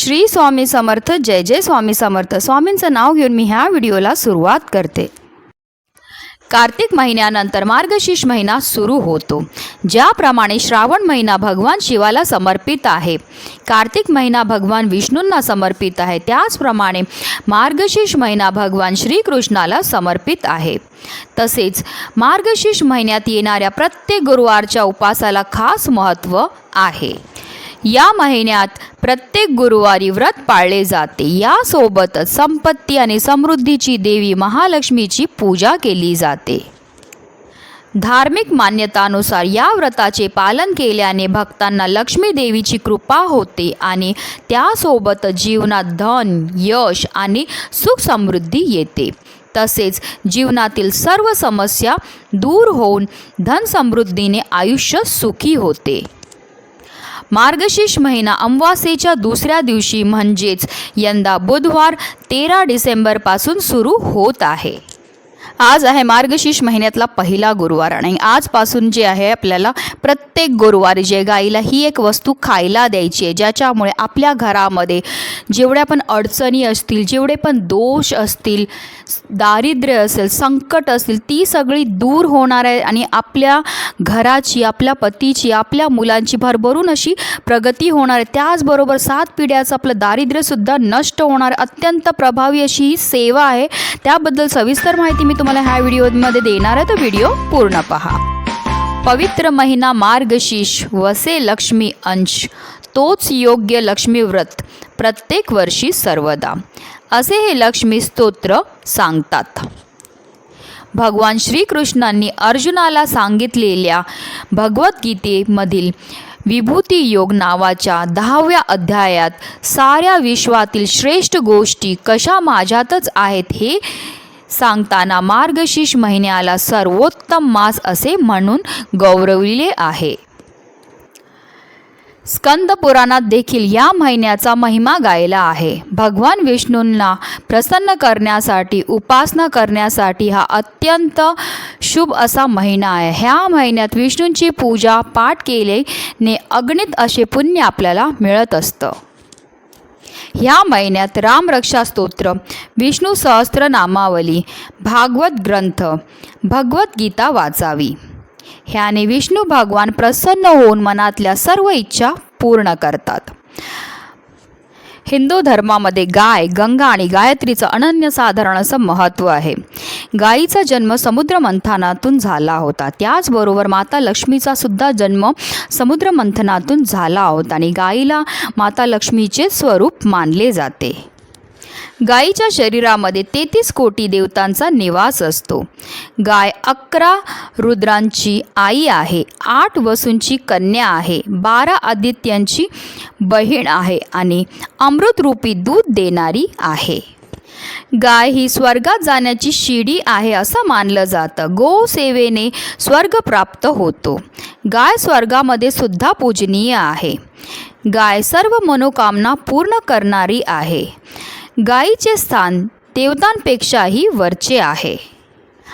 श्री स्वामी समर्थ जय जय स्वामी समर्थ. स्वामींचं नाव घेऊन मी ह्या व्हिडिओला सुरुवात करते. कार्तिक महिन्यानंतर मार्गशीर्ष महिना सुरू होतो. ज्याप्रमाणे श्रावण महिना भगवान शिवाला समर्पित आहे. कार्तिक महिना भगवान विष्णूंना समर्पित आहे. त्याचप्रमाणे मार्गशीर्ष महिना भगवान श्रीकृष्णाला समर्पित आहे. तसेच मार्गशीर्ष महिन्यात येणाऱ्या प्रत्येक गुरुवारच्या उपासाला खास महत्त्व आहे. या महिन्यात प्रत्येक गुरुवारी व्रत पाळले जाते. यासोबतच संपत्ती आणि समृद्धीची देवी महालक्ष्मीची पूजा केली जाते. धार्मिक मान्यतानुसार या व्रताचे पालन केल्याने भक्तांना लक्ष्मी देवीची कृपा होते आणि त्यासोबत जीवनात धन यश आणि सुख समृद्धी येते. तसेच जीवनातील सर्व समस्या दूर होऊन धनसमृद्धीने आयुष्य सुखी होते. मार्गशीर्ष महिना अमावास्येच्या दुसऱ्या दिवशी म्हणजेच यंदा बुधवार तेरा डिसेंबरपासून सुरू होत आहे. आज आहे मार्गशीर्ष महिन्यातला पहिला गुरुवार आणि आजपासून जे आहे आपल्याला प्रत्येक गुरुवारी जे गाईला ही एक वस्तू खायला द्यायची आहे ज्याच्यामुळे आपल्या घरामध्ये जेवढ्या पण अडचणी असतील जेवढे पण दोष असतील दारिद्र्य असेल संकट असतील ती सगळी दूर होणार आहे आणि आपल्या घराची आपल्या पतीची आपल्या मुलांची भरभरून अशी प्रगती होणार आहे. त्याचबरोबर सात पिढ्याचं आपलं दारिद्र्यसुद्धा नष्ट होणार. अत्यंत प्रभावी अशी ही सेवा आहे. त्याबद्दल सविस्तर माहिती मी तुम्हाला ह्या व्हिडिओमध्ये देणार आहे तो व्हिडिओ पूर्ण पहा. पवित्र महिना मार्गशीर्ष वसे लक्ष्मी अंश तोच योग्य लक्ष्मी व्रत प्रत्येक वर्षी सर्वदा. असे हे लक्ष्मी स्तोत्र सांगतात. भगवान श्रीकृष्णांनी अर्जुनाला सांगितलेल्या भगवद्गीतेमधील विभूती योग नावाच्या दहाव्या अध्यायात साऱ्या विश्वातील श्रेष्ठ गोष्टी कशा माझ्यातच आहेत हे सांगताना मार्गशीर्ष महिन्याला सर्वोत्तम मास असे म्हणून गौरविले आहे. स्कंद पुराणात देखील या महिन्याचा महिमा गायला आहे. भगवान विष्णूंना प्रसन्न करण्यासाठी उपासना करण्यासाठी हा अत्यंत शुभ असा महिना आहे. ह्या महिन्यात विष्णूंची पूजा पाठ केल्याने अगणित असे पुण्य आपल्याला मिळत असतं. ह्या महिन्यात रामरक्षा स्तोत्र विष्णू सहस्त्रनामावली भागवत ग्रंथ भगवद्गीता वाचावी. ह्याने विष्णू भगवान प्रसन्न होऊन मनातल्या सर्व इच्छा पूर्ण करतात. हिंदू धर्मामध्ये गाय गंगा आणि गायत्रीचं अनन्यसाधारण असं महत्त्व आहे. गायीचा जन्म समुद्र मंथनातून झाला होता. त्याचबरोबर माता लक्ष्मीचा सुद्धा जन्म समुद्र मंथनातून झाला होता आणि गायीला माता लक्ष्मीचे स्वरूप मानले जाते. गायीच्या शरीरामध्ये तेहतीस कोटी देवतांचा निवास असतो. गाय अकरा रुद्रांची आई आहे आठ वसूंची कन्या आहे बारा आदित्यांची बहीण आहे आणि अमृतरूपी दूध देणारी आहे. गाय ही स्वर्गात जाण्याची शिडी आहे असं मानलं जातं. गोसेवेने स्वर्ग प्राप्त होतो. गाय स्वर्गामध्ये सुद्धा पूजनीय आहे. गाय सर्व मनोकामना पूर्ण करणारी आहे. गायीचे स्थान देवतांपेक्षाही वरचे आहे.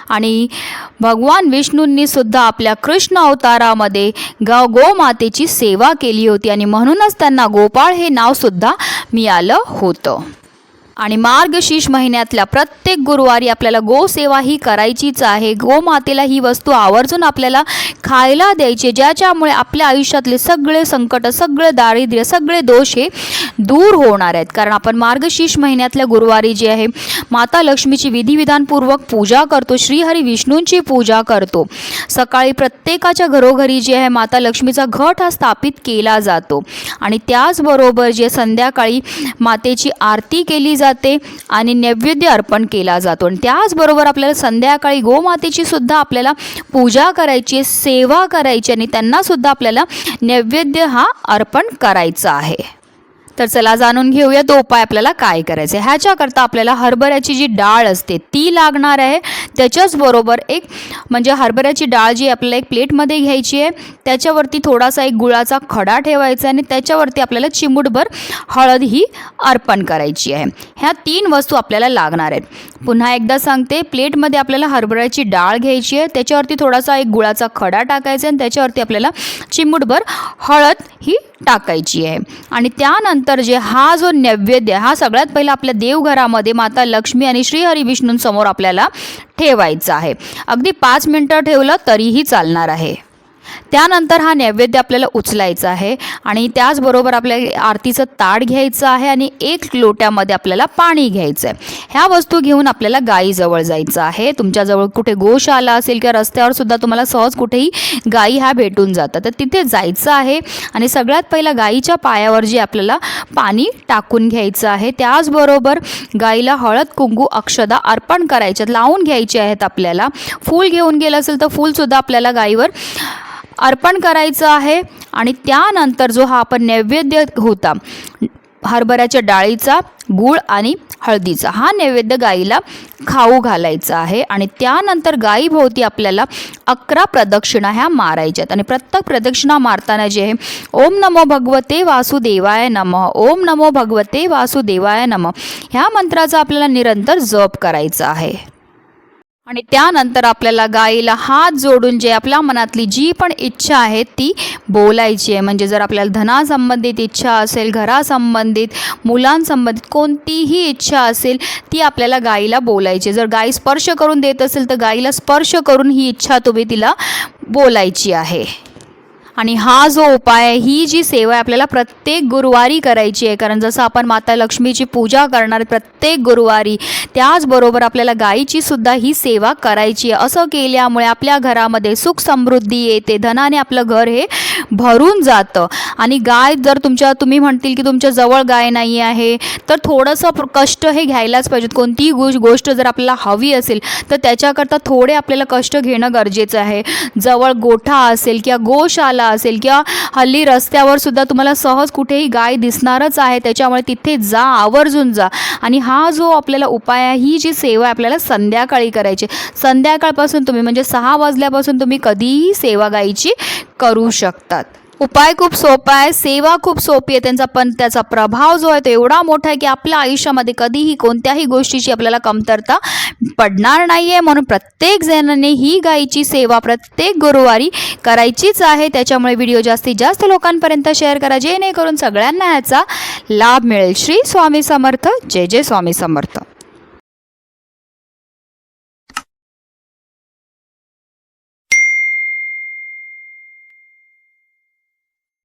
आणि भगवान विष्णूंनी सुद्धा आपल्या कृष्ण अवतारामध्ये ग गोमातेची सेवा केली होती आणि म्हणूनच त्यांना गोपाळ हे नावसुद्धा मिळालं होतं. आणि मार्गशीर्ष महिन्यातल्या प्रत्येक गुरुवारी आपल्याला गोसेवा ही करायचीच आहे. गोमातेला ही वस्तू आवर्जून आपल्याला खायला द्यायची ज्याच्यामुळे आपल्या आयुष्यातले सगळे संकट सगळे दारिद्र्य सगळे दोष हे दूर होणार आहेत. कारण आपण मार्गशीर्ष महिन्यातल्या गुरुवारी जे आहे माता लक्ष्मीची विधिविधानपूर्वक पूजा करतो श्रीहरी विष्णूंची पूजा करतो. सकाळी प्रत्येकाच्या घरोघरी जे आहे माता लक्ष्मीचा घट हा स्थापित केला जातो. आणि त्याचबरोबर जे संध्याकाळी मातेची आरती केली जाते आणि नैवेद्य अर्पण केला जातो. आणि त्याचबरोबर आपल्याला संध्याकाळी गोमातेची सुद्धा आपल्याला पूजा करायची आहे सेवा करायची आणि त्यांना सुद्धा आपल्याला नैवेद्य हा अर्पण करायचा आहे. तर चला जाणून घेऊया तो उपाय आपल्याला काय करायचा आहे ह्याच्याकरता आपल्याला हरभऱ्याची जी डाळ असते ती लागणार आहे. त्याच्याचबरोबर एक म्हणजे हरभऱ्याची डाळ जी आपल्याला एक प्लेटमध्ये घ्यायची आहे त्याच्यावरती थोडासा एक गुळाचा खडा ठेवायचा आणि त्याच्यावरती आपल्याला चिमूटभर हळद ही अर्पण करायची आहे. ह्या तीन वस्तू आपल्याला लागणार आहेत. पुन्हा एकदा सांगते प्लेटमध्ये आपल्याला हरभऱ्याची डाळ घ्यायची आहे त्याच्यावरती थोडासा एक गुळाचा खडा टाकायचा आहे आणि त्याच्यावरती आपल्याला चिमूटभर हळद ही टाकायची आहे. आणि त्यानंतर जे हा जो नैवेद्य हा सगळ्यात पहिला आपल्या देवघरामध्ये माता लक्ष्मी आणि श्रीहरी विष्णूंसमोर आपल्याला ठेवायचा आहे. अगदी पाच मिनटं ठेवलं तरीही चालणार आहे. त्यानंतर हा नैवेद्य आपल्याला उचलायचा आहे आणि त्याचबरोबर आपल्या आरतीचं ताट घ्यायचं आहे आणि एक लोट्यामध्ये आपल्याला पाणी घ्यायचं आहे. ह्या वस्तू घेऊन आपल्याला गायीजवळ जायचं आहे. तुमच्याजवळ कुठे गोशाला असेल किंवा रस्त्यावर सुद्धा तुम्हाला सहज कुठेही गायी ह्या भेटून जातात. तर तिथे जायचं आहे आणि सगळ्यात पहिला गायीच्या पायावर जे आपल्याला पाणी टाकून घ्यायचं आहे त्याचबरोबर गाईला हळद कुंकू अक्षदा अर्पण करायच्यात लावून घ्यायचे आहेत आपल्याला. फूल घेऊन गेलं असेल तर फूलसुद्धा आपल्याला गाईवर अर्पण करायचं आहे आणि त्यानंतर जो हा आपण नैवेद्य होता हरभऱ्याच्या डाळीचा गूळ आणि हळदीचा हा नैवेद्य गाईला खाऊ घालायचा आहे आणि त्यानंतर गाईभोवती आपल्याला अकरा प्रदक्षिणा ह्या मारायच्यात आणि प्रत्येक प्रदक्षिणा मारताना जे आहे ओम नमो भगवते वासुदेवाय नमः ओम नमो भगवते वासुदेवाय नमः ह्या मंत्राचा आपल्याला निरंतर जप करायचा आहे. आणि त्यानंतर आपल्याला गाईला हात जोडून जे आपल्या मनातली जी पण इच्छा आहे ती बोलायची आहे म्हणजे जर आपल्याला धनासंबंधित इच्छा असेल घरासंबंधित मुलांसंबंधित कोणतीही इच्छा असेल ती आपल्याला गाईला बोलायची आहे. जर गाई स्पर्श करून देत असेल तर गाईला स्पर्श करून ही इच्छा तुम्ही तिला बोलायची आहे आणि हा जो उपाय आहे ही जी सेवा आहे आपल्याला प्रत्येक गुरुवारी करायची आहे. कारण जसं आपण माता लक्ष्मीची पूजा करणार प्रत्येक गुरुवारी त्याचबरोबर आपल्याला गायीची सुद्धा ही सेवा करायची आहे. असं केल्यामुळे आपल्या घरामध्ये सुख समृद्धी येते. धनाने आपलं घर हे भरून जातं. आणि गाय जर तुमच्या तुम्ही म्हणतील की तुमच्या जवळ गाय नाही आहे तर थोडंसं प्र- कष्ट हे घ्यायलाच पाहिजेत. कोणतीही गोष्ट गोष्ट जर आपल्याला हवी असेल तर त्याच्याकरता थोडे आपल्याला कष्ट घेणं गरजेचं आहे. जवळ गोठा असेल किंवा गोशाला असेल. किंवा हल्ली रस्त्यावर सुद्धा तुम्हाला सहज कुठेही गाय दिसणारच आहे त्याच्यामुळे तिथे जा आवर्जून जा. आणि हा जो आपल्याला उपाय आहे ही जी सेवा आहे आपल्याला संध्याकाळी करायची. संध्याकाळपासून तुम्ही म्हणजे सहा वाजल्यापासून तुम्ही कधीही सेवा गायीची करू शकतात. उपाय खूप सोपा आहे सेवा खूप सोपी आहे त्यांचा पण त्याचा प्रभाव जो आहे तो एवढा मोठा आहे की आपल्या आयुष्यामध्ये कधीही कोणत्याही गोष्टीची आपल्याला कमतरता पडणार नाही आहे म्हणून प्रत्येक जणांनी ही गायीची सेवा प्रत्येक गुरुवारी करायचीच आहे. त्याच्यामुळे व्हिडिओ जास्तीत जास्त लोकांपर्यंत शेअर करा जेणेकरून सगळ्यांना ह्याचा लाभ मिळेल. श्री स्वामी समर्थ. जय जय स्वामी समर्थ.